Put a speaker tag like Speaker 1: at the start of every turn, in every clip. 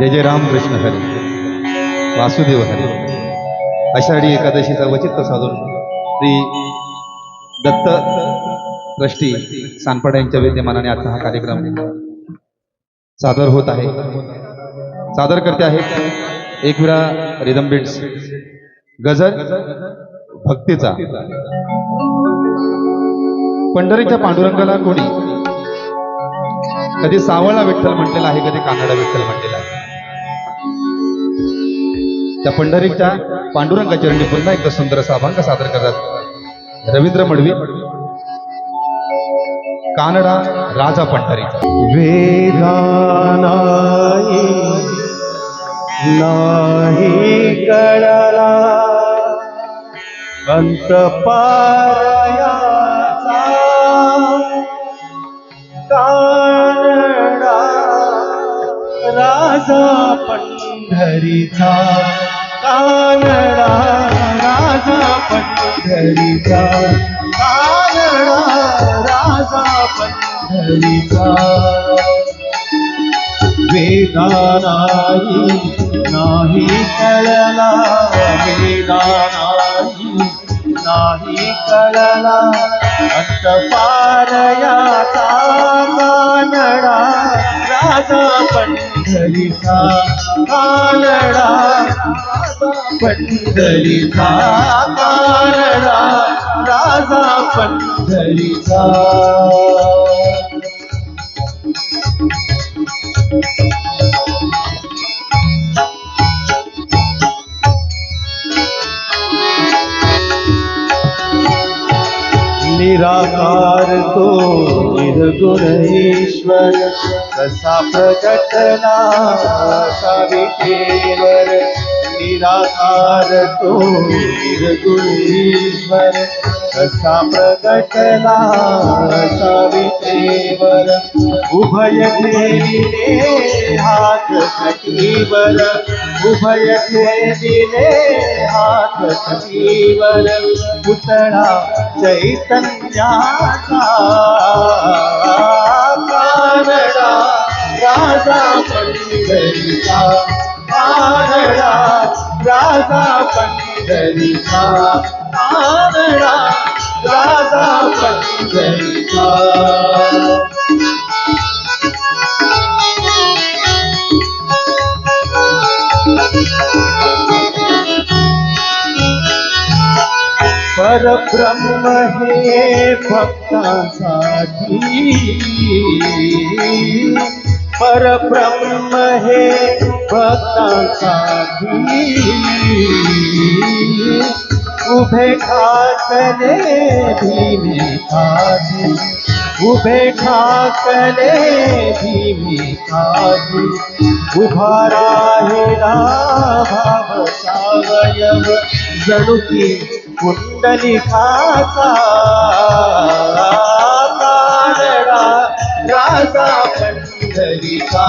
Speaker 1: जय जय राम कृष्ण हरी. वासुदेव हरी. आषाढी एकादशीचा वचित्त साधून श्री दत्त ट्रस्टी सानपाडा यांच्या विद्यमानाने आजचा हा कार्यक्रम सादर होत आहे. सादर करते आहेत एक वेळा रिदम गजर भक्तीचा. पंढरीच्या पांडुरंगाला कोणी? कधी सावळा विठ्ठल म्हटलेला आहे कधी कानडा विठ्ठल म्हटलेला आहे. त्या पंढरीच्या पांडुरंगाच्या चरणी पुन्हा एकदा सुंदर असा अभंग सादर करतात. रवींद्र मडवी कानडा राजा पंढरीचा
Speaker 2: नाही कळला. अंत पारयाचा कानडा राजा पंढरीचा. कानडा राजा पंढरीचा कानडा राजा पंढरीचा वेदा नाही नाही कळला वेदा नाही नाही कळला अंत पारयाचा कानडा राजा पंढरीचा कानडा पंढरीचा कानडा राजा पंढरीचा निराकार तो निर्गुणेश्वर कसा प्रकटला सावित्रीवर निराकार तो निर्गुण कसा प्रगटला सावित्रीवर? उभय दिले हात सखीवर उभय दिले हात सखीवर पुतळा चैतन्याचा कानडा राजा पंढरीचा कानडा राजा पंढरीचा कानडा राजा पंढरीचा परब्रह्म हे भक्तासाठी परब्रह्म हे पता साधी उभे ठाकरे धीमे काजी उभे ठाकरे धीमे काजी उभारा हेला भाव सावयव जणुकी कुंडलिकाचा तारडा राजा पंढरीचा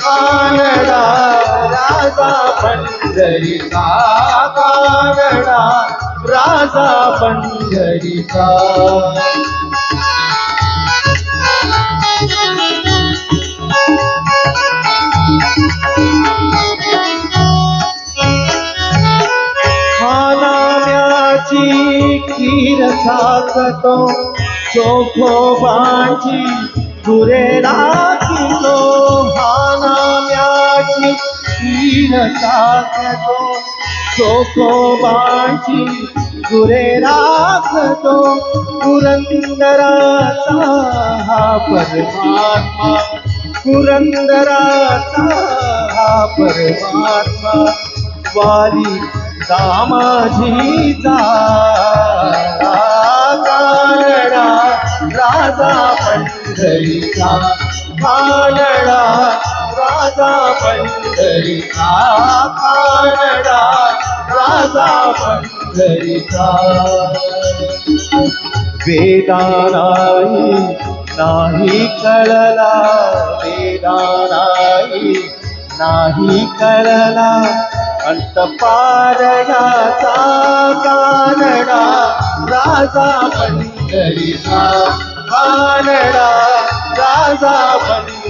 Speaker 2: कानडा राजा पंढरीचा कानडा राजा पंढरीचा. खानाम्याची खीर साकतो चोखोबांची गुरेला सांगतो सोकोबाची गुरे राखतो. पुरंदराचा हा परमात्मा. पुरंदराचा हा परमात्मा. वारी दामाजीचा कानडा राजा पंढरीचा. कानडा राजा पंढरीचा कानडा राजा पंढरीचा. वेदानाई नाही कळला वेदानाई नाही कळला. अंत पारयाचा कानडा राजा पंढरीचा कानडा राजा पंढरी